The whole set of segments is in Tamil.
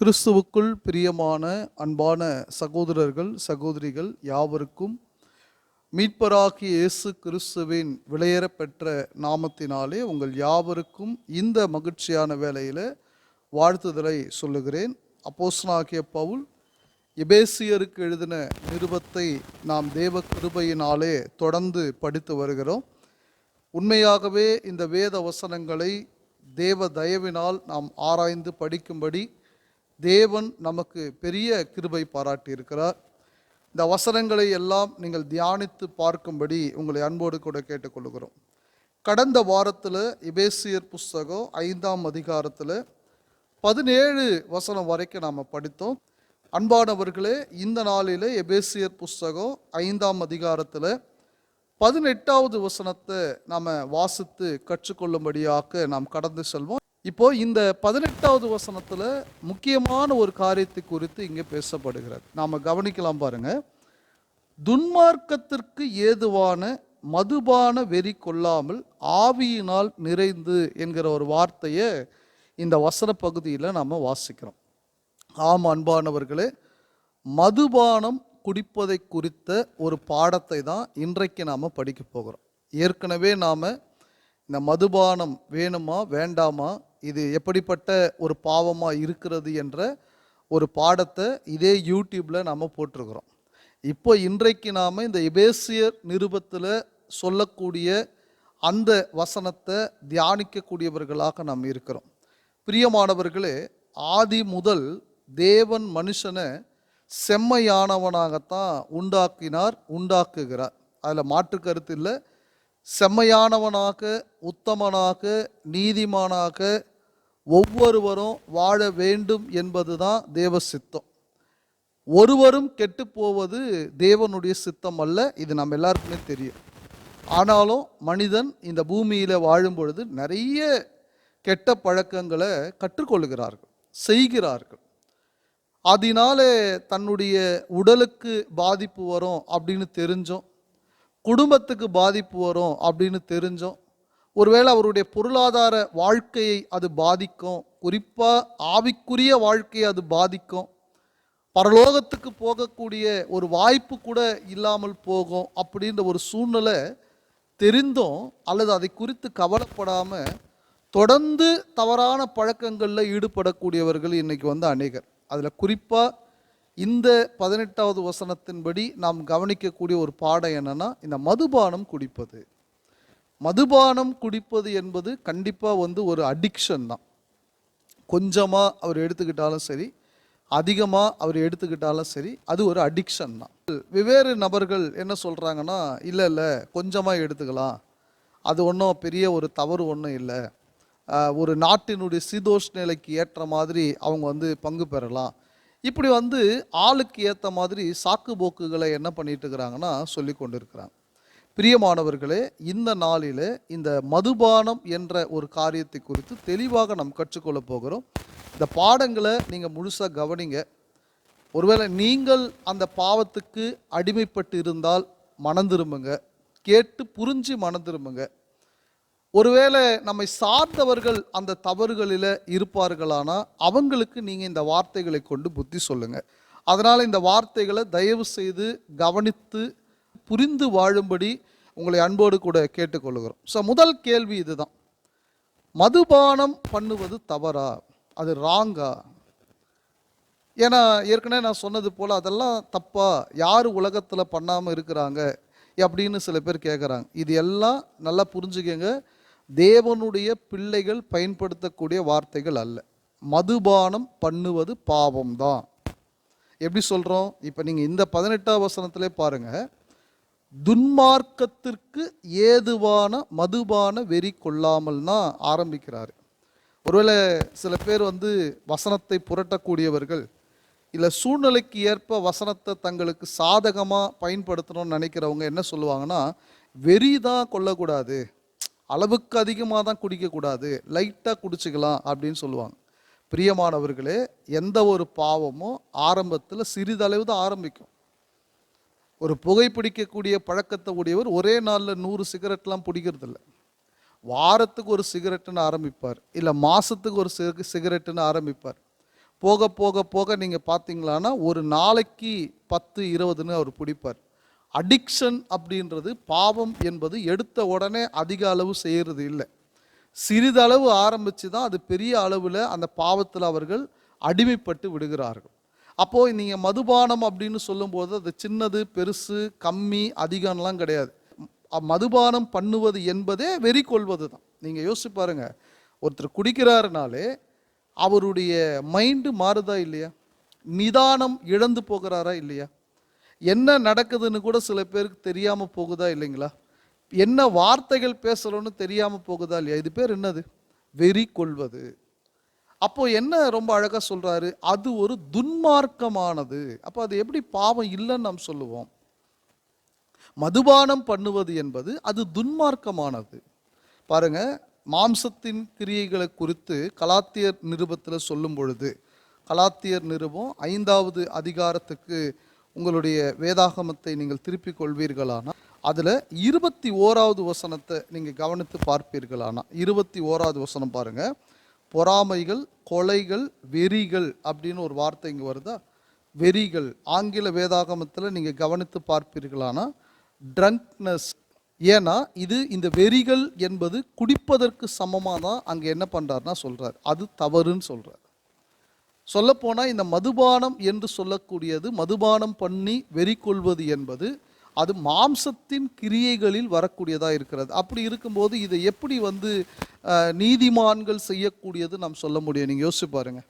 கிறிஸ்துவுக்குள் பிரியமான அன்பான சகோதரர்கள் சகோதரிகள் யாவருக்கும் மீட்பராகிய இயேசு கிறிஸ்துவின் விளையேறப்பெற்ற நாமத்தினாலே உங்கள் யாவருக்கும் இந்த மகிழ்ச்சியான வேலையில் வாழ்த்துதலை சொல்லுகிறேன். அப்போஸ்னாகிய பவுல் எபேசியருக்கு எழுதின நிருபத்தை நாம் தேவ கிருபையினாலே தொடர்ந்து படித்து வருகிறோம். உண்மையாகவே இந்த வேத வசனங்களை தேவ தயவினால் நாம் ஆராய்ந்து படிக்கும்படி தேவன் நமக்கு பெரிய கிருபை பாராட்டியிருக்கிறார். இந்த வசனங்களை எல்லாம் நீங்கள் தியானித்து பார்க்கும்படி உங்களை அன்போடு கூட கேட்டுக்கொள்கிறோம். கடந்த வாரத்தில் எபேசியர் புஸ்தகம் ஐந்தாம் அதிகாரத்தில் பதினேழு வசனம் வரைக்கும் நாம் படித்தோம். அன்பானவர்களே இந்த நாளில் எபேசியர் புஸ்தகம் ஐந்தாம் அதிகாரத்தில் பதினெட்டாவது வசனத்தை நாம் வாசித்து கற்றுக்கொள்ளும்படியாக நாம் கடந்து செல்வோம். இப்போ இந்த பதினெட்டாவது வசனத்தில் முக்கியமான ஒரு காரியத்தை குறித்து இங்கே பேசப்படுகிறது. நாம் கவனிக்கலாம் பாருங்க. துன்மார்க்கத்திற்கு ஏதுவான மதுபான வெறி கொள்ளாமல் ஆவியினால் நிறைந்து என்கிற ஒரு வார்த்தையை இந்த வசன பகுதியில் நாம் வாசிக்கிறோம். ஆம் அன்பானவர்களே மதுபானம் குடிப்பதை குறித்த ஒரு பாடத்தை தான் இன்றைக்கு நாம் படிக்க போகிறோம். ஏற்கனவே நாம் இந்த மதுபானம் வேணுமா வேண்டாமா இது எப்படிப்பட்ட ஒரு பாவமாக இருக்கிறது என்ற ஒரு பாடத்தை இதே யூடியூப்பில் நாம் போட்டிருக்கிறோம். இப்போ இன்றைக்கு நாம் இந்த எபேசியர் நிருபத்தில் சொல்லக்கூடிய அந்த வசனத்தை தியானிக்கக்கூடியவர்களாக நாம் இருக்கிறோம். பிரியமானவர்களே ஆதி முதல் தேவன் மனுஷனை செம்மையானவனாகத்தான் உண்டாக்கினார் உண்டாக்குகிறார். அதில் மாற்று கருத்து இல்லை. செம்மையானவனாக உத்தமனாக நீதிமானாக ஒவ்வொருவரும் வாழ வேண்டும் என்பதுதான் தேவ சித்தம். ஒருவரும் கெட்டு போவது தேவனுடைய சித்தம் அல்ல இது நம்ம எல்லாருக்குமே தெரியும். ஆனாலும் மனிதன் இந்த பூமியில் வாழும் பொழுது நிறைய கெட்ட பழக்கங்களை கற்றுக்கொள்கிறார்கள் செய்கிறார்கள். அதனாலே தன்னுடைய உடலுக்கு பாதிப்பு வரும் அப்படின்னு தெரிஞ்சோம். குடும்பத்துக்கு பாதிப்பு வரும் அப்படின்னு தெரிஞ்சோம். ஒருவேளை அவருடைய பொருளாதார வாழ்க்கையை அது பாதிக்கும். குறிப்பாக ஆவிக்குரிய வாழ்க்கையை அது பாதிக்கும். பரலோகத்துக்கு போகக்கூடிய ஒரு வாய்ப்பு கூட இல்லாமல் போகும் அப்படின்ற ஒரு சூழ்நிலை தெரிந்தும் அல்லது அதை குறித்து கவலைப்படாமல் தொடர்ந்து தவறான பழக்கங்களில் ஈடுபடக்கூடியவர்கள் இன்றைக்கி வந்து அநேகர். அதில் குறிப்பாக இந்த பதினெட்டாவது வசனத்தின்படி நாம் கவனிக்கக்கூடிய ஒரு பாடம் என்னன்னா இந்த மதுபானம் குடிப்பது. மதுபானம் குடிப்பது என்பது கண்டிப்பாக வந்து ஒரு அடிக்ஷன் தான். கொஞ்சமாக அவர் எடுத்துக்கிட்டாலும் சரி அதிகமாக அவர் எடுத்துக்கிட்டாலும் சரி அது ஒரு அடிக்ஷன் தான். வெவ்வேறு நபர்கள் என்ன சொல்கிறாங்கன்னா இல்லை இல்லை கொஞ்சமாக எடுத்துக்கலாம். அது ஒன்றும் பெரிய ஒரு தவறு ஒன்றும் இல்லை. ஒரு நாட்டினுடைய சீதோஷ் நிலைக்கு ஏற்ற மாதிரி அவங்க வந்து பங்கு பெறலாம். இப்படி வந்து ஆளுக்கு ஏற்ற மாதிரி சாக்கு போக்குகளை என்ன பண்ணிட்டு இருக்கிறாங்கன்னா சொல்லி கொண்டிருக்கிறாங்க. பிரியமானவர்களே இந்த நாளில் இந்த மதுபானம் என்ற ஒரு காரியத்தை குறித்து தெளிவாக நாம் கற்றுக்கொள்ள போகிறோம். இந்த பாடங்களை நீங்கள் முழுசாக கவனிங்க. ஒருவேளை நீங்கள் அந்த பாவத்துக்கு அடிமைப்பட்டு இருந்தால் மனம் திரும்புங்க. கேட்டு புரிஞ்சு மனம் திரும்புங்க. ஒருவேளை நம்மை சார்ந்தவர்கள் அந்த தவறுகளில் இருப்பார்களானா அவங்களுக்கு நீங்கள் இந்த வார்த்தைகளை கொண்டு புத்தி சொல்லுங்கள் அதனால் இந்த வார்த்தைகளை தயவு செய்து கவனித்து புரிந்து வாழும்படி உங்களை அன்போடு கூட கேட்டுக்கொள்கிறோம். ஸோ முதல் கேள்வி இதுதான். மதுபானம் பண்ணுவது தவறா? அது ராங்கா ஏன்னா ஏற்கனவே நான் சொன்னது போல் அதெல்லாம் தப்பா? யார் உலகத்தில் பண்ணாமல் இருக்கிறாங்க? அப்படின்னு சில பேர் கேட்குறாங்க இது எல்லாம் நல்லா புரிஞ்சுக்கங்க. தேவனுடைய பிள்ளைகள் பயன்படுத்தக்கூடிய வார்த்தைகள் அல்ல. மதுபானம் பண்ணுவது பாவம்தான். எப்படி சொல்கிறோம் இப்போ நீங்கள் இந்த பதினெட்டாம் வசனத்திலே பாருங்கள் துன்மார்க்கத்திற்கு ஏதுவான மதுபான வெறி கொள்ளாமல்னா ஆரம்பிக்கிறார். ஒருவேளை சில பேர் வந்து வசனத்தை புரட்டக்கூடியவர்கள் இல்லை சூழ்நிலைக்கு ஏற்ப வசனத்தை தங்களுக்கு சாதகமாக பயன்படுத்தணும்னு நினைக்கிறவங்க என்ன சொல்லுவாங்கன்னா வெறி தான் கொள்ளக்கூடாது அளவுக்கு அதிகமாக தான் குடிக்கக்கூடாது லைட்டாக குடிச்சுக்கலாம் அப்படின்னு சொல்லுவாங்க. பிரியமானவர்களே எந்த ஒரு பாவமும் ஆரம்பத்தில் சிறிதளவு தான் ஆரம்பிக்கும். ஒரு புகைப்பிடிக்கக்கூடிய பழக்கத்தை உடையவர் ஒரே நாளில் நூறு சிகரெட்லாம் பிடிக்கிறதில்ல. வாரத்துக்கு ஒரு சிகரெட்டுன்னு ஆரம்பிப்பார் இல்லை மாதத்துக்கு ஒரு சிக சிகரெட்டுன்னு ஆரம்பிப்பார். போக போக போக நீங்கள் பார்த்தீங்களான்னா ஒரு நாளைக்கு பத்து இருபதுன்னு அவர் பிடிப்பார். அடிக்ஷன் அப்படின்றது பாவம் என்பது எடுத்த உடனே அதிக அளவு செய்கிறது இல்லை. சிறிதளவு ஆரம்பித்து தான் அது பெரிய அளவில் அந்த பாவத்தில் அவர்கள் அடிமைப்பட்டு விடுகிறார்கள். அப்போது நீங்கள் மதுபானம் அப்படின்னு சொல்லும்போது அது சின்னது பெருசு கம்மி அதிகம்லாம் கிடையாது. மதுபானம் பண்ணுவது என்பதே வெறி கொள்வது தான் நீங்கள் யோசிச்சு பாருங்கள் ஒருத்தர் குடிக்கிறாருனாலே அவருடைய மைண்டு மாறுதா இல்லையா? நிதானம் இழந்து போகிறாரா இல்லையா? என்ன நடக்குதுன்னு கூட சில பேருக்கு தெரியாமல் போகுதா இல்லைங்களா? என்ன வார்த்தைகள் பேசுகிறோன்னு தெரியாமல் போகுதா இல்லையா? இது பேர் என்னது? வெறி கொள்வது அப்போது என்ன ரொம்ப அழகாக சொல்கிறாரு அது ஒரு துன்மார்க்கமானது. அப்போ அது எப்படி பாவம் இல்லைன்னு நாம் சொல்லுவோம். மதுபானம் பண்ணுவது என்பது அது துன்மார்க்கமானது. பாருங்க மாம்சத்தின் கிரியைகளை குறித்து கலாத்தியர் நிருபத்தில் சொல்லும் பொழுது கலாத்தியர் நிருபம் ஐந்தாவது அதிகாரத்துக்கு உங்களுடைய வேதாகமத்தை நீங்கள் திருப்பிக் கொள்வீர்களானால் அதில் இருபத்தி ஓராவது வசனத்தை நீங்கள் கவனித்து பார்ப்பீர்களானா? இருபத்தி ஓராவது வசனம் பாருங்கள் பொறாமைகள் கொலைகள் வெறிகள் அப்படின்னு ஒரு வார்த்தை இங்கே வருதா? வெறிகள். ஆங்கில வேதாகமத்தில் நீங்கள் கவனித்து பார்ப்பீர்களானா? ட்ரங்க்னஸ் ஏன்னா இது இந்த வெறிகள் என்பது குடிப்பதற்கு சமமாக தான் அங்கே என்ன பண்ணுறாருன்னா சொல்கிறார் அது தவறுன்னு சொல்கிறார் சொல்லப்போனால் இந்த மதுபானம் என்று சொல்லக்கூடியது மதுபானம் பண்ணி வெறி கொள்வது என்பது அது மாம்சத்தின் கிரியைகளில் வரக்கூடியதாக இருக்கிறது. அப்படி இருக்கும்போது இதை எப்படி வந்து நீதிமான்கள் செய்யக்கூடியது நாம் சொல்ல முடியும்? நீங்கள் யோசிச்சு பாருங்க.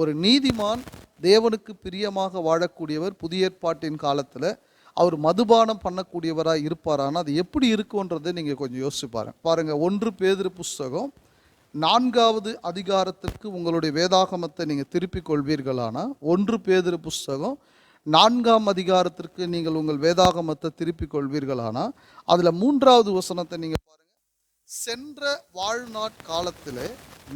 ஒரு நீதிமான் தேவனுக்கு பிரியமாக வாழக்கூடியவர் புதிய ஏற்பாட்டின் காலத்தில் அவர் மதுபானம் பண்ணக்கூடியவராக இருப்பாரானா அது எப்படி இருக்குன்றதை நீங்கள் கொஞ்சம் யோசிச்சு பாருங்க. பாருங்கள் ஒன்று பேதிரு புஸ்தகம் நான்காவது அதிகாரத்திற்கு உங்களுடைய வேதாகமத்தை நீங்கள் திருப்பிக் கொள்வீர்களானால் ஒன்று பேதிரு புஸ்தகம். நான்காம் அதிகாரத்திற்கு நீங்கள் உங்கள் வேதாகமத்தை திருப்பிக் கொள்வீர்களானால் அதில் மூன்றாவது வசனத்தை நீங்கள் பாருங்கள் சென்ற வாழ்நாட் காலத்திலே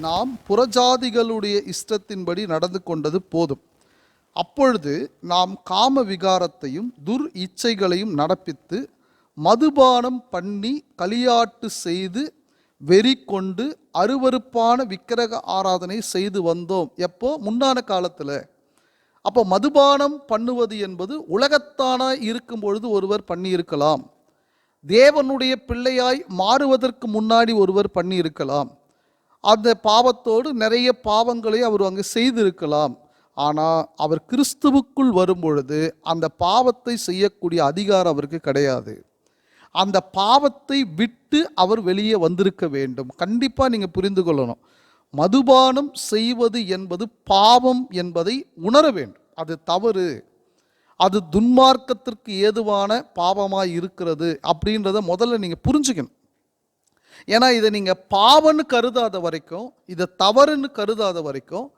நாம் புறஜாதிகளுடைய இஷ்டத்தின்படி நடந்து கொண்டது போதும். அப்பொழுது நாம் காம விகாரத்தையும் துர் இச்சைகளையும் நடப்பித்து மதுபானம் பண்ணி களியாட்டு செய்து வெறி கொண்டு அருவருப்பான விக்கிரக ஆராதனை செய்து வந்தோம். எப்போ? முன்னான காலத்தில். அப்போ மதுபானம் பண்ணுவது என்பது உலகத்தானாய் இருக்கும் பொழுது ஒருவர் பண்ணியிருக்கலாம். தேவனுடைய பிள்ளையாய் மாறுவதற்கு முன்னாடி ஒருவர் பண்ணியிருக்கலாம். அந்த பாவத்தோடு நிறைய பாவங்களை அவர் அங்கே செய்திருக்கலாம். ஆனால் அவர் கிறிஸ்துவுக்குள் வரும்பொழுது அந்த பாவத்தை செய்யக்கூடிய அதிகாரம் அவருக்கு கிடையாது. அந்த பாவத்தை விட்டு அவர் வெளியே வந்திருக்க வேண்டும். கண்டிப்பாக நீங்கள் புரிந்து கொள்ளணும். மதுபானம் செய்வது என்பது பாவம் என்பதை உணர வேண்டும். அது தவறு. அது துன்மார்க்கத்திற்கு ஏதுவான பாவமாக இருக்கிறது அப்படின்றத முதல்ல நீங்கள் புரிஞ்சுக்கணும். ஏன்னா இதை நீங்கள் பாவன்னு கருதாத வரைக்கும் இதை தவறுன்னு கருதாத வரைக்கும்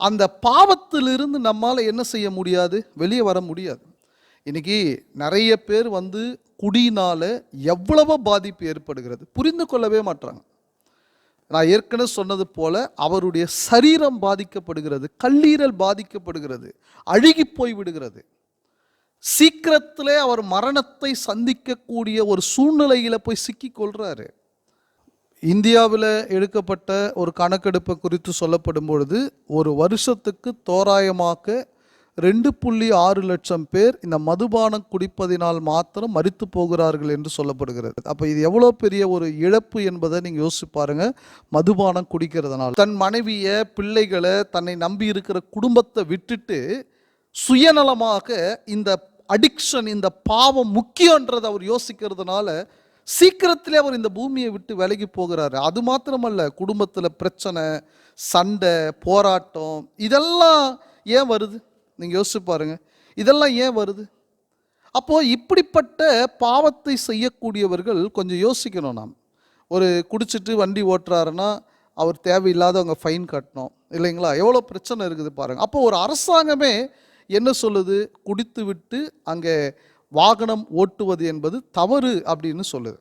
அந்த பாவத்திலிருந்து நம்மால் என்ன செய்ய முடியாது? வெளியே வர முடியாது. இன்றைக்கி நிறைய பேர் வந்து குடியினால் எவ்வளவோ பாதிப்பு ஏற்படுகிறது. புரிந்து கொள்ளவே மாட்றாங்க. நான் ஏற்கனவே சொன்னது போல அவருடைய சரீரம் பாதிக்கப்படுகிறது கல்லீரல் பாதிக்கப்படுகிறது அழுகி போய் விடுகிறது. சீக்கிரத்திலே அவர் மரணத்தை சந்திக்கக்கூடிய ஒரு சூழ்நிலையில் போய் சிக்கி கொள்கிறாரு இந்தியாவில் எடுக்கப்பட்ட ஒரு கணக்கெடுப்பை குறித்து சொல்லப்படும் பொழுது ஒரு வருஷத்துக்கு தோராயமாக ரெண்டு புள்ளி ஆறு லட்சம் பேர் இந்த மதுபானம் குடிப்பதினால் மாத்திரம் மறித்து போகிறார்கள் என்று சொல்லப்படுகிறது. அப்போ இது எவ்வளோ பெரிய ஒரு இழப்பு என்பதை நீங்கள் யோசிச்சு பாருங்க. மதுபானம் குடிக்கிறதுனால தன் மனைவியை பிள்ளைகளை தன்னை நம்பி இருக்கிற குடும்பத்தை விட்டுட்டு சுயநலமாக இந்த அடிக்ஷன் இந்த பாவம் முக்கியன்றதை அவர் யோசிக்கிறதுனால சீக்கிரத்திலே அவர் இந்த பூமியை விட்டு விலகி போகிறாரு. அது மாத்திரமல்ல குடும்பத்தில் பிரச்சனை சண்டை போராட்டம் இதெல்லாம் ஏன் வருது? நீங்கள் யோசிச்சு பாருங்கள் இதெல்லாம் ஏன் வருது? அப்போது இப்படிப்பட்ட பாவத்தை செய்யக்கூடியவர்கள் கொஞ்சம் யோசிக்கணும் நாம். ஒரு குடிச்சிட்டு வண்டி ஓட்டுறாருன்னா அவர் தேவையில்லாதவங்க ஃபைன் கட்டணும். இல்லைங்களா? எவ்வளோ பிரச்சனை இருக்குது பாருங்கள் அப்போ ஒரு அரசாங்கமே என்ன சொல்லுது? குடித்து விட்டு அங்கே வாகனம் ஓட்டுவது என்பது தவறு அப்படின்னு சொல்லுது.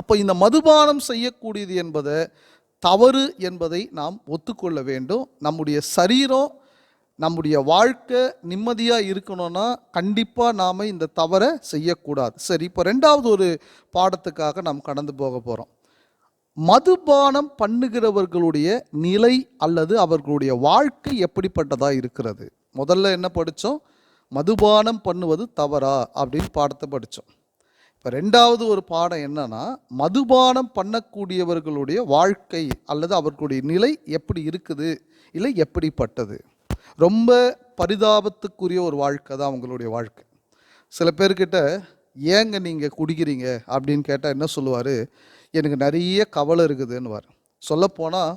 அப்போ இந்த மதுபானம் செய்யக்கூடியது என்பதை தவறு என்பதை நாம் ஒத்துக்கொள்ள வேண்டும். நம்முடைய சரீரம் நம்முடைய வாழ்க்கை நிம்மதியாக இருக்கணும்னா கண்டிப்பாக நாம் இந்த தவறை செய்யக்கூடாது. சரி இப்போ ரெண்டாவது ஒரு பாடத்துக்காக நாம் கடந்து போக போகிறோம் மதுபானம் பண்ணுகிறவர்களுடைய நிலை அல்லது அவர்களுடைய வாழ்க்கை எப்படிப்பட்டதாக இருக்கிறது? முதல்ல என்ன படித்தோம் மதுபானம் பண்ணுவது தவறா? அப்படின்னு பாடத்தை படித்தோம் இப்போ ரெண்டாவது ஒரு பாடம் என்னன்னா மதுபானம் பண்ணக்கூடியவர்களுடைய வாழ்க்கை அல்லது அவர்களுடைய நிலை எப்படி இருக்குது? இல்லை எப்படிப்பட்டது? ரொம்ப பரிதாபத்துக்குரிய ஒரு வாழ்க்கை தான் அவங்களுடைய வாழ்க்கை. சில பேர்கிட்ட ஏங்க நீங்கள் குடிக்கிறீங்க? அப்படின்னு கேட்டால் என்ன சொல்லுவார்? எனக்கு நிறைய கவலை இருக்குதுன்னுவார். சொல்லப்போனால்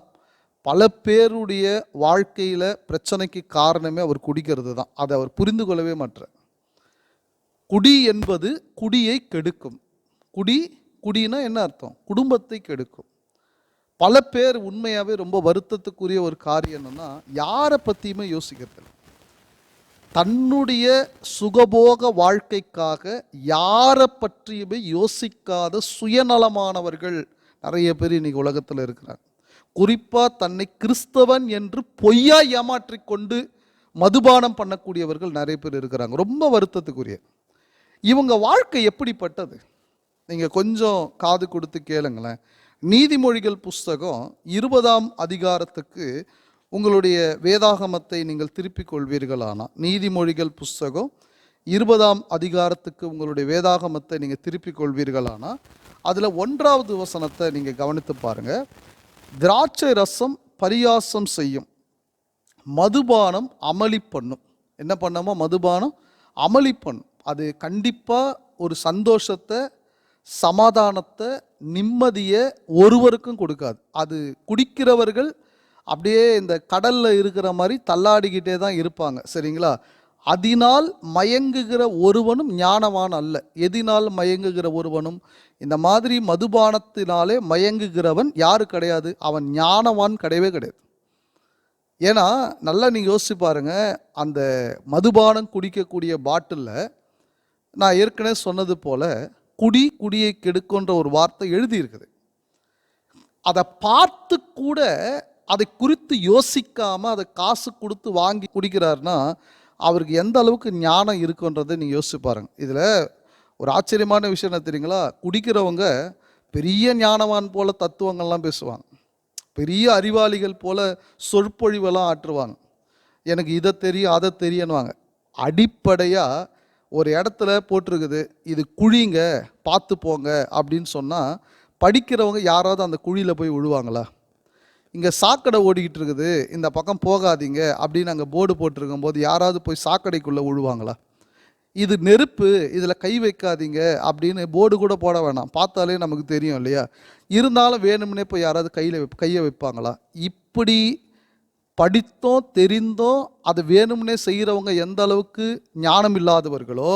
பல பேருடைய வாழ்க்கையில் பிரச்சனைக்கு காரணமே அவர் குடிக்கிறது தான். அதை அவர் புரிந்து கொள்ளவே மாட்டார் குடி என்பது குடியை கெடுக்கும். குடி குடினா என்ன அர்த்தம்? குடும்பத்தை கெடுக்கும். பல பேர் உண்மையாகவே ரொம்ப வருத்தத்துக்குரிய ஒரு காரியம் என்னென்னா யாரை பற்றியுமே யோசிக்கிறதில்லை தன்னுடைய சுகபோக வாழ்க்கைக்காக யாரை பற்றியுமே யோசிக்காத சுயநலமானவர்கள் நிறைய பேர் இன்னைக்கு உலகத்தில் இருக்கிறாங்க. குறிப்பாக தன்னை கிறிஸ்தவன் என்று பொய்யா ஏமாற்றிக்கொண்டு மதுபானம் பண்ணக்கூடியவர்கள் நிறைய பேர் இருக்கிறாங்க. ரொம்ப வருத்தத்துக்குரிய. இவங்க வாழ்க்கை எப்படிப்பட்டது? நீங்கள் கொஞ்சம் காது கொடுத்து கேளுங்களேன். நீதிமொழிகள் புஸ்தகம் இருபதாம் அதிகாரத்துக்கு உங்களுடைய வேதாகமத்தை நீங்கள் திருப்பிக் கொள்வீர்களானால் நீதிமொழிகள் புஸ்தகம் இருபதாம் அதிகாரத்துக்கு உங்களுடைய வேதாகமத்தை நீங்கள் திருப்பிக் கொள்வீர்களானால் அதில் ஒன்றாவது வசனத்தை நீங்கள் கவனித்து பாருங்கள் திராட்சை ரசம் பரியாசம் செய்யும் மதுபானம் அமளி பண்ணும். என்ன பண்ணாமோ மதுபானம் அமளி பண்ணும். அது கண்டிப்பாக ஒரு சந்தோஷத்தை சமாதானத்தை நிம்மதியை ஒருவருக்கும் கொடுக்காது. அது குடிக்கிறவர்கள் அப்படியே இந்த கடலில் இருக்கிற மாதிரி தள்ளாடிக்கிட்டே தான் இருப்பாங்க. சரிங்களா? அதனால் மயங்குகிற ஒருவனும் ஞானவான் அல்ல. எதினால் மயங்குகிற ஒருவனும் இந்த மாதிரி மதுபானத்தினாலே மயங்குகிறவன் யாரு கிடையாது? அவன் ஞானவான் கிடையவே கிடையாது. ஏன்னா நல்லா நீங்கள் யோசிச்சு பாருங்க. அந்த மதுபானம் குடிக்கக்கூடிய பாட்டிலில் நான் ஏற்கனவே சொன்னது போல் குடி குடியை கெடுக்குன்ற ஒரு வார்த்தை எழுதியிருக்குது. அதை பார்த்து கூட அதை குறித்து யோசிக்காமல் அதை காசு கொடுத்து வாங்கி குடிக்கிறாருன்னா அவருக்கு எந்த அளவுக்கு ஞானம் இருக்குன்றதை நீங்கள் யோசிச்சு பாருங்க. இதில் ஒரு ஆச்சரியமான விஷயம் என்ன தெரியுங்களா? குடிக்கிறவங்க பெரிய ஞானவான் போல தத்துவங்கள்லாம் பேசுவாங்க. பெரிய அறிவாளிகள் போல சொற்பொழிவெல்லாம் ஆற்றுவாங்க. எனக்கு இதை தெரியும் அதை தெரியணுவாங்க அடிப்படையாக ஒரு இடத்துல போட்டிருக்குது இது குழிங்க பார்த்து போங்க அப்படின்னு சொன்னால் படிக்கிறவங்க யாராவது அந்த குழியில் போய் விழுவாங்களா? இங்கே சாக்கடை ஓடிக்கிட்டு இருக்குது இந்த பக்கம் போகாதீங்க அப்படின்னு அங்கே போர்டு போட்டிருக்கும் போது யாராவது போய் சாக்கடைக்குள்ளே விழுவாங்களா? இது நெருப்பு இதில் கை வைக்காதீங்க அப்படின்னு போர்டு கூட போட வேணாம். பார்த்தாலே நமக்கு தெரியும் இல்லையா? இருந்தாலும் வேணும்னே போய் யாராவது கையில் கையை வைப்பாங்களா? இப்படி படித்தோம் தெரிந்தோம் அது வேணும்னே செய்கிறவங்க எந்த அளவுக்கு ஞானம் இல்லாதவர்களோ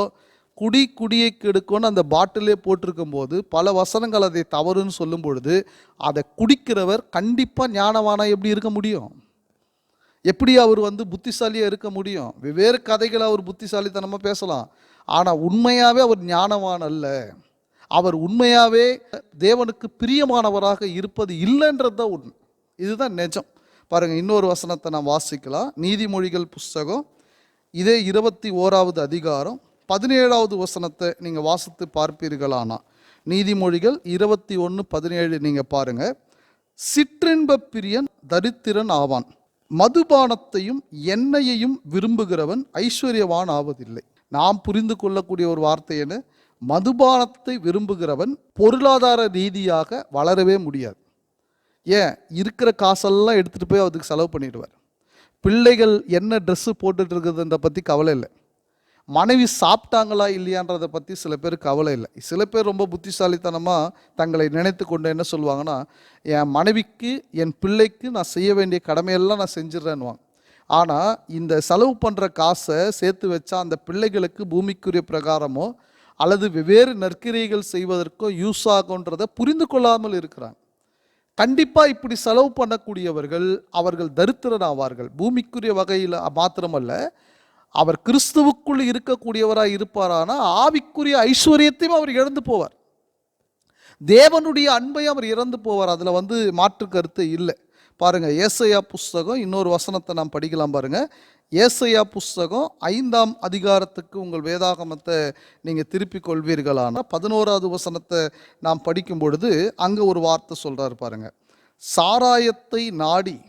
குடி குடியை கெடுக்கும்னு அந்த பாட்டிலே போட்டிருக்கும் போது பல வசனங்கள் அதை தவறுன்னு சொல்லும் பொழுது அதை குடிக்கிறவர் கண்டிப்பாக ஞானவானா எப்படி இருக்க முடியும்? எப்படி அவர் வந்து புத்திசாலியாக இருக்க முடியும்? வெவ்வேறு கதைகளை அவர் புத்திசாலித்தனமாக பேசலாம். ஆனால் உண்மையாகவே அவர் ஞானவான் அல்ல. அவர் உண்மையாகவே தேவனுக்கு பிரியமானவராக இருப்பது இல்லைன்றது தான் உண்மை. இதுதான் நிஜம். பாருங்கள் இன்னொரு வசனத்தை நான் வாசிக்கலாம். நீதிமொழிகள் புஸ்தகம். இதே இருபத்தி ஓராவது அதிகாரம் பதினேழாவது வசனத்தை நீங்கள் வாசித்து பார்ப்பீர்களானா? நீதிமொழிகள் இருபத்தி ஒன்று பதினேழு நீங்கள் பாருங்கள் சிற்றின்ப பிரியன் தரித்திரன் ஆவான். மதுபானத்தையும் எண்ணெயையும் விரும்புகிறவன் ஐஸ்வர்யவான் ஆவதில்லை. நாம் புரிந்து கொள்ளக்கூடிய ஒரு வார்த்தை என்ன? மதுபானத்தை விரும்புகிறவன் பொருளாதார ரீதியாக வளரவே முடியாது. ஏன்? இருக்கிற காசெல்லாம் எடுத்துகிட்டு போய் அதுக்கு செலவு பண்ணிடுவார். பிள்ளைகள் என்ன ட்ரெஸ்ஸு போட்டுட்டு இருக்குதுன்ற பற்றி கவலை இல்லை. மனைவி சாப்பிட்டாங்களா இல்லையான்றதை பற்றி சில பேர் கவலை இல்லை. சில பேர் ரொம்ப புத்திசாலித்தனமாக தங்களை நினைத்து கொண்டு என்ன சொல்லுவாங்கன்னா என் மனைவிக்கு என் பிள்ளைக்கு நான் செய்ய வேண்டிய கடமையெல்லாம் நான் செஞ்சிடறேன்னுவாங்க. ஆனால் இந்த செலவு பண்ணுற காசை சேர்த்து வச்சா அந்த பிள்ளைகளுக்கு பூமிக்குரிய பிரகாரமோ அல்லது வெவ்வேறு நற்கிரைகள் செய்வதற்கோ யூஸ் ஆகுன்றதை புரிந்து கொள்ளாமல் இருக்கிறாங்க. கண்டிப்பாக இப்படி செலவு பண்ணக்கூடியவர்கள் அவர்கள் தரித்திரன் ஆவார்கள் பூமிக்குரிய வகையில் மாத்திரமல்ல அவர் கிறிஸ்துவுக்குள் இருக்கக்கூடியவராக இருப்பாரானா ஆவிக்குரிய ஐஸ்வர்யத்தையும் அவர் இழந்து போவார். தேவனுடைய அன்பையும் அவர் இறந்து போவார். அதில் வந்து மாற்று கருத்து இல்லை. பாருங்கள் ஏசையா புஸ்தகம் இன்னொரு வசனத்தை நாம் படிக்கலாம் பாருங்கள் ஏசையா புஸ்தகம் ஐந்தாம் அதிகாரத்துக்கு உங்கள் வேதாகமத்தை நீங்கள் திருப்பிக் கொள்வீர்களானால் பதினோராவது வசனத்தை நாம் படிக்கும் பொழுது அங்கே ஒரு வார்த்தை சொல்கிறார் பாருங்க. சாராயத்தை நாடி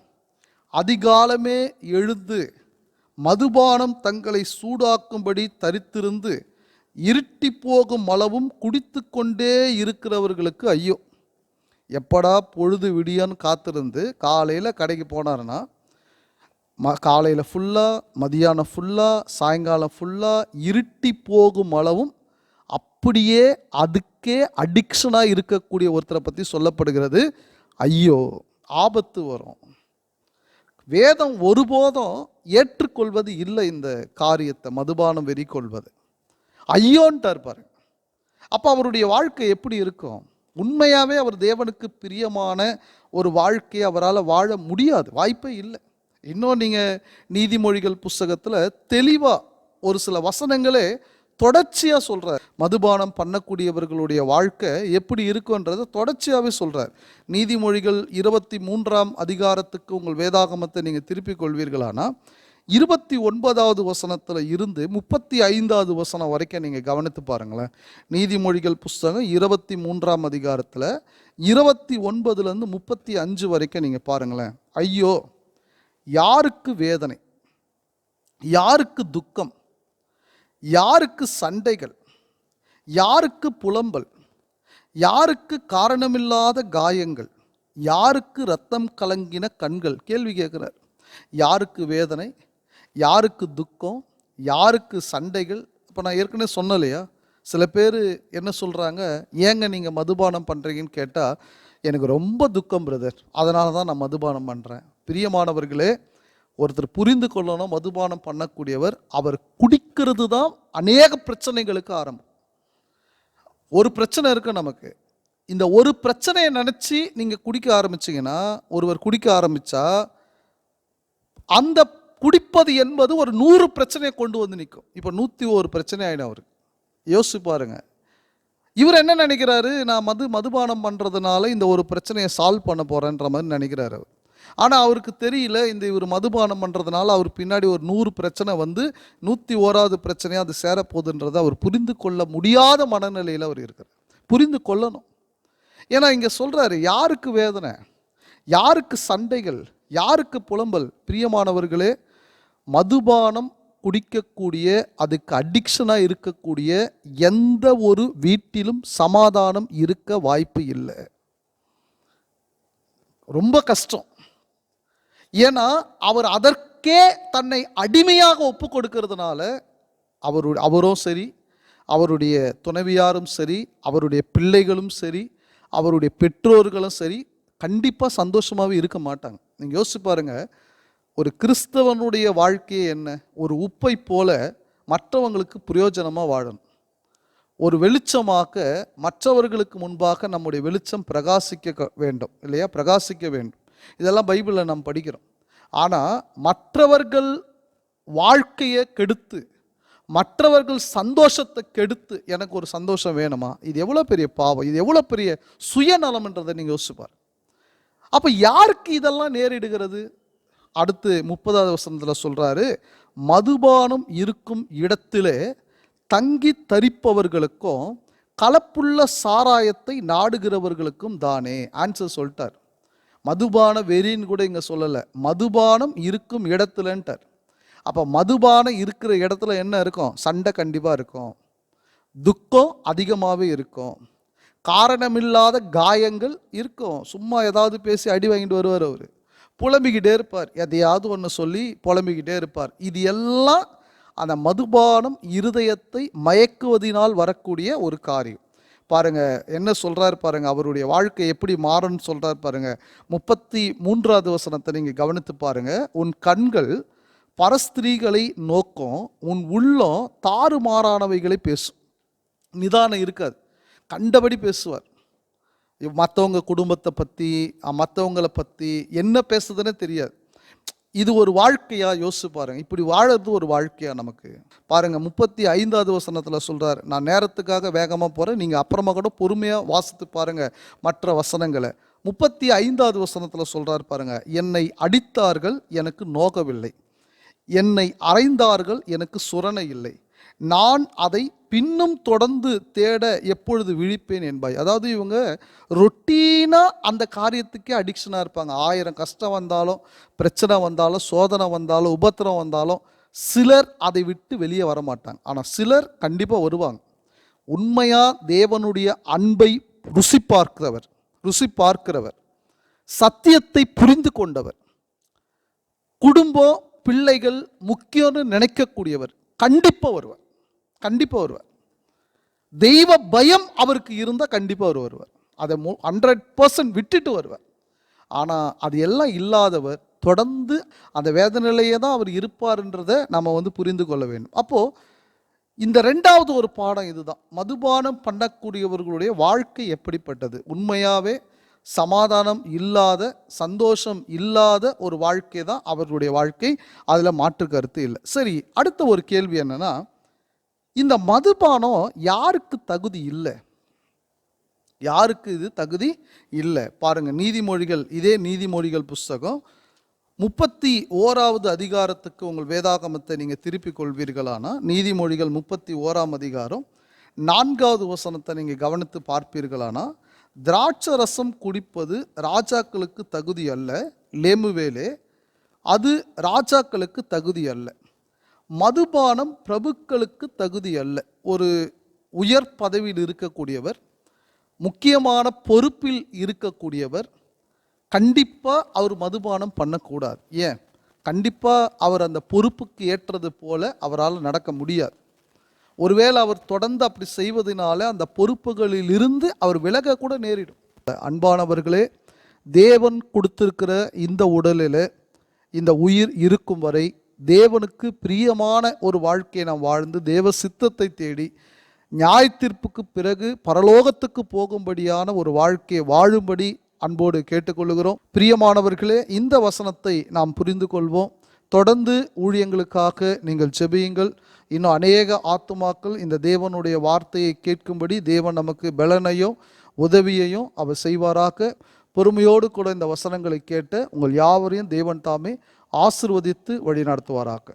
அதிகாலமே எழுந்து மதுபானம் தங்களை சூடாக்கும்படி தரித்திருந்து இருட்டி போகும் அளவும் குடித்து கொண்டே இருக்கிறவர்களுக்கு ஐயோ. எப்படா பொழுது விடியான்னு காத்திருந்து காலையில் கடைக்கு போனாருன்னா ம காலையில் ஃபுல்லாக மதியானம் ஃபுல்லாக சாயங்காலம் ஃபுல்லாக இருட்டி போகும் அளவும் அப்படியே அதுக்கே அடிக்ஷனாக இருக்கக்கூடிய ஒருத்தரை பற்றி சொல்லப்படுகிறது. ஐயோ ஆபத்து வரும். வேதம் ஒருபோதும் ஏற்றுக்கொள்வது இல்லை இந்த காரியத்தை மதுபானம் வெறி கொள்வது ஐயோன்ட்டார் பாருங்க. அப்போ அவருடைய வாழ்க்கை எப்படி இருக்கும்? உண்மையாகவே அவர் தேவனுக்கு பிரியமான ஒரு வாழ்க்கையை அவரால் வாழ முடியாது. வாய்ப்பே இல்லை. இன்னும் நீங்கள் நீதிமொழிகள் புஸ்தகத்தில் தெளிவாக ஒரு சில வசனங்களே தொடர்ச்சியாக சொல்கிறார் மதுபானம் பண்ணக்கூடியவர்களுடைய வாழ்க்கை எப்படி இருக்குன்றதை தொடர்ச்சியாகவே சொல்கிறார் நீதிமொழிகள் இருபத்தி மூன்றாம் அதிகாரத்துக்கு உங்கள் வேதாகமத்தை நீங்கள் திருப்பிக் கொள்வீர்களானா இருபத்தி ஒன்பதாவது வசனத்தில் இருந்து முப்பத்தி ஐந்தாவது வசனம் வரைக்கும் நீங்கள் கவனித்து பாருங்களேன். நீதிமொழிகள் புஸ்தகம் இருபத்தி மூன்றாம் அதிகாரத்தில் இருபத்தி ஒன்பதுலேருந்து முப்பத்தி அஞ்சு வரைக்கும் நீங்கள் பாருங்களேன். ஐயோ யாருக்கு வேதனை? யாருக்கு துக்கம்? யாருக்கு சண்டைகள்? யாருக்கு புலம்பல்? யாருக்கு காரணமில்லாத காயங்கள்? யாருக்கு ரத்தம் கலங்கின கண்கள்? கேள்வி கேட்குறார். யாருக்கு வேதனை? யாருக்கு துக்கம்? யாருக்கு சண்டைகள்? இப்போ நான் ஏற்கனவே சொன்னலையா இல்லையா சில பேர் என்ன சொல்கிறாங்க ஏங்க நீங்கள் மதுபானம் பண்ணுறீங்கன்னு கேட்டால் எனக்கு ரொம்ப துக்கம் பிரதர் அதனால தான் நான் மதுபானம் பண்ணுறேன் பிரியமானவர்களே ஒருத்தர் புரிந்து கொள்ளணும் மதுபானம் பண்ணக்கூடியவர் அவர் குடிக்கிறது தான் அநேக பிரச்சனைகளுக்கு ஆரம்பம். ஒரு பிரச்சனை இருக்கு நமக்கு. இந்த ஒரு பிரச்சனையை நினச்சி நீங்கள் குடிக்க ஆரம்பிச்சீங்கன்னா ஒருவர் குடிக்க ஆரம்பித்தா அந்த குடிப்பது என்பது ஒரு நூறு பிரச்சனையை கொண்டு வந்து நிற்கும். இப்போ நூற்றி ஒரு பிரச்சனை ஆகிடும் அவருக்கு. யோசிச்சு பாருங்க. இவர் என்ன நினைக்கிறாரு? நான் மது மதுபானம் பண்ணுறதுனால இந்த ஒரு பிரச்சனையை சால்வ் பண்ண போகிறேன்ற மாதிரி நினைக்கிறாரு அவர். ஆனால் அவருக்கு தெரியல இந்த இவர் மதுபானம் பண்ணுறதுனால அவர் பின்னாடி ஒரு நூறு பிரச்சனை வந்து நூற்றி ஓராவது பிரச்சனையாக அது சேரப்போகுதுன்றதை அவர் புரிந்து கொள்ள முடியாத மனநிலையில் அவர் இருக்கிறார் புரிந்து கொள்ளணும். ஏன்னா இங்கே சொல்கிறாரு யாருக்கு வேதனை? யாருக்கு சண்டைகள்? யாருக்கு புலம்பல்? பிரியமானவர்களே மதுபானம் குடிக்கக்கூடிய அதுக்கு அடிக்ஷனாக இருக்கக்கூடிய எந்த ஒரு வீட்டிலும் சமாதானம் இருக்க வாய்ப்பு இல்லை. ரொம்ப கஷ்டம். ஏன்னா அவர் அதற்கே தன்னை அடிமையாக ஒப்பு கொடுக்கறதுனால அவரு அவரும் சரி அவருடைய துணைவியாரும் சரி அவருடைய பிள்ளைகளும் சரி அவருடைய பெற்றோர்களும் சரி கண்டிப்பாக சந்தோஷமாகவே இருக்க மாட்டாங்க. நீங்கள் யோசிச்சு பாருங்கள் ஒரு கிறிஸ்தவனுடைய வாழ்க்கையே என்ன? ஒரு உப்பை போல மற்றவங்களுக்கு பிரயோஜனமாக வாழணும். ஒரு வெளிச்சமாக மற்றவர்களுக்கு முன்பாக நம்முடைய வெளிச்சம் பிரகாசிக்க வேண்டும் இல்லையா? பிரகாசிக்க வேண்டும். இதெல்லாம் பைபிளில் நாம் படிக்கிறோம். ஆனால் மற்றவர்கள் வாழ்க்கையை கெடுத்து மற்றவர்கள் சந்தோஷத்தை கெடுத்து எனக்கு ஒரு சந்தோஷம் வேணுமா? இது எவ்வளோ பெரிய பாவம் இது எவ்வளோ பெரிய சுயநலம்ன்றதை நீங்கள் யோசிப்பார் அப்போ யாருக்கு இதெல்லாம் நேரிடுகிறது? அடுத்து முப்பதாவது வசனத்தில் சொல்கிறாரு மதுபானம் இருக்கும் இடத்திலே தங்கி தரிப்பவர்களுக்கும் கலப்புள்ள சாராயத்தை நாடுகிறவர்களுக்கும் தானே ஆன்சர் சொல்லிட்டார். மதுபான வெறின்னு கூட இங்கே சொல்லலை. மதுபானம் இருக்கும் இடத்துலன்ட்டார். அப்போ மதுபானம் இருக்கிற இடத்துல என்ன இருக்கும்? சண்டை கண்டிப்பாக இருக்கும். துக்கம் அதிகமாகவே இருக்கும். காரணமில்லாத காயங்கள் இருக்கும். சும்மா ஏதாவது பேசி அடி வாங்கிட்டு வருவார் அவர். புலம்பிக்கிட்டே இருப்பார். எதையாவது ஒன்று சொல்லி புலம்பிக்கிட்டே இருப்பார். இது எல்லாம் அந்த மதுபானம் இருதயத்தை மயக்குவதினால் வரக்கூடிய ஒரு காரியம். பாருங்க என்ன சொல்கிறார் பாருங்க அவருடைய வாழ்க்கை எப்படி மாறும்னு சொல்கிறார் பாருங்க. முப்பத்தி மூன்றாவது வசனத்தை நீங்கள் கவனித்து பாருங்க. உன் கண்கள் பரஸ்திரீகளை நோக்கம் உன் உள்ளம் தாறுமாறானவைகளை பேசும். நிதானம் இருக்காது. கண்டபடி பேசுவார். மற்றவங்க குடும்பத்தை பற்றி மற்றவங்களை பற்றி என்ன பேசுதுன்னே தெரியாது. இது ஒரு வாழ்க்கையாக யோசிச்சு பாருங்க. இப்படி வாழறது ஒரு வாழ்க்கையாக நமக்கு? பாருங்க முப்பத்தி ஐந்தாவது வசனத்தில் சொல்கிறார் நான் நேரத்துக்காக வேகமாக போகிறேன் நீங்கள் அப்புறமா கூட பொறுமையாக வாசித்து பாருங்கள் மற்ற வசனங்களை. முப்பத்தி ஐந்தாவது வசனத்தில் சொல்கிறார் பாருங்கள் என்னை அடித்தார்கள் எனக்கு நோகவில்லை. என்னை அறைந்தார்கள் எனக்கு சுரணை இல்லை. நான் அதை பின்னும் தொடர்ந்து தேட எப்பொழுது விழிப்பேன் என்பாய். அதாவது இவங்க ரொட்டீனாக அந்த காரியத்துக்கே அடிக்ஷனாக இருப்பாங்க. ஆயிரம் கஷ்டம் வந்தாலும் பிரச்சனை வந்தாலும் சோதனை வந்தாலும் உபத்திரம் வந்தாலும் சிலர் அதை விட்டு வெளியே வர மாட்டாங்க ஆனால் சிலர் கண்டிப்பாக வருவாங்க. உண்மையாக தேவனுடைய அன்பை ருசி பார்க்கிறவர் ருசி பார்க்கிறவர் சத்தியத்தை புரிந்து கொண்டவர் குடும்பம் பிள்ளைகள் முக்கியம்னு நினைக்கக்கூடியவர் கண்டிப்பாக வருவார். கண்டிப்பாக வருவார். தெய்வ பயம் அவருக்கு இருந்தால் கண்டிப்பாக அவர் வருவார். அதை மு ஹண்ட்ரட் பர்சன்ட் விட்டுட்டு வருவார். ஆனால் அது எல்லாம் இல்லாதவர் தொடர்ந்து அந்த வேதனையிலேயே தான் அவர் இருப்பார்ன்றதை நம்ம வந்து புரிந்து கொள்ள வேண்டும். அப்போது இந்த ரெண்டாவது ஒரு பாடம் இதுதான். மதுபானம் பண்ணக்கூடியவர்களுடைய வாழ்க்கை எப்படிப்பட்டது? உண்மையாகவே சமாதானம் இல்லாத சந்தோஷம் இல்லாத ஒரு வாழ்க்கை தான் அவர்களுடைய வாழ்க்கை. அதில் மாற்று கருத்து இல்லை. சரி அடுத்த ஒரு கேள்வி என்னன்னா இந்த மதுபானம் யாருக்கு தகுதி இல்லை? யாருக்கு இது தகுதி இல்லை? பாருங்கள் நீதிமொழிகள் இதே நீதிமொழிகள் புஸ்தகம் முப்பத்தி ஓராவது அதிகாரத்துக்கு உங்கள் வேதாகமத்தை நீங்கள் திருப்பிக் கொள்வீர்களானால் நீதிமொழிகள் முப்பத்தி ஓராம் அதிகாரம் நான்காவது வசனத்தை நீங்கள் கவனித்து பார்ப்பீர்களானால் திராட்சை ரசம் குடிப்பது ராஜாக்களுக்கு தகுதி அல்ல லேமுவேலே. அது ராஜாக்களுக்கு தகுதி அல்ல. மதுபானம் பிரபுக்களுக்கு தகுதி அல்ல. ஒரு உயர் பதவியில் இருக்கக்கூடியவர் முக்கியமான பொறுப்பில் இருக்கக்கூடியவர் கண்டிப்பாக அவர் மதுபானம் பண்ணக்கூடாது. ஏன்? கண்டிப்பாக அவர் அந்த பொறுப்புக்கு ஏற்றது போல அவரால் நடக்க முடியாது. ஒருவேளை அவர் தொடர்ந்து அப்படி செய்வதனால அந்த பொறுப்புகளில் இருந்து அவர் விலக கூட நேரிடும். அன்பானவர்களே தேவன் கொடுத்திருக்கிற இந்த உடலில் இந்த உயிர் இருக்கும் வரை தேவனுக்கு பிரியமான ஒரு வாழ்க்கையை நாம் வாழ்ந்து தேவ சித்தத்தை தேடி நியாய தீர்ப்புக்கு பிறகு பரலோகத்துக்கு போகும்படியான ஒரு வாழ்க்கையை வாழும்படி அன்போடு கேட்டுக்கொள்கிறோம் பிரியமானவர்களே இந்த வசனத்தை நாம் புரிந்து கொள்வோம். தொடர்ந்து ஊழியங்களுக்காக நீங்கள் செபியுங்கள். இன்னும் அநேக ஆத்துமாக்கள் இந்த தேவனுடைய வார்த்தையை கேட்கும்படி தேவன் நமக்கு பலனையும் உதவியையும் அவர் செய்வாராக. பொறுமையோடு கூட இந்த வசனங்களை கேட்ட உங்கள் யாவரையும் தேவன் தாமே ஆசிர்வதித்து வழி நடத்துவாராக